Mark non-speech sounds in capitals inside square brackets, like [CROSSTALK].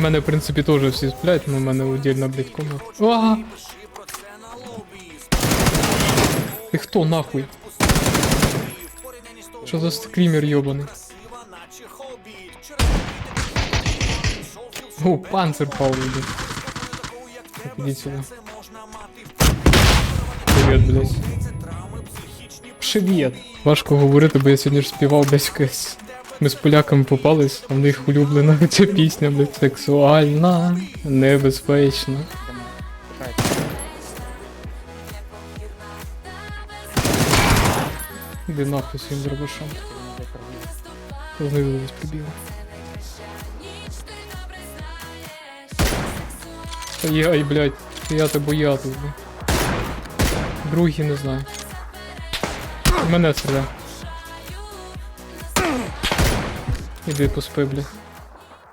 У мене, в принципі, теж всі сплять, але в мене отдельно, блядь, комната. А! Ти хто нахуй? Що за скрімер йобаний? О, панцир пав, блядь. Ідіть сюди. Привіт, блядь. Привіт. Важко говорити, бо я сьогодні ж співав десь якесь. Ми з поляками попались, а в них улюблена [LAUGHS] ця пісня, блядь, сексуальна, небезпечна. Іди нахуй своїм дробашом. Знизу десь прибіг. Ай, блядь, я тебе боятись, блядь. Другий не знаю. Мене стріляє. И поспи, блядь.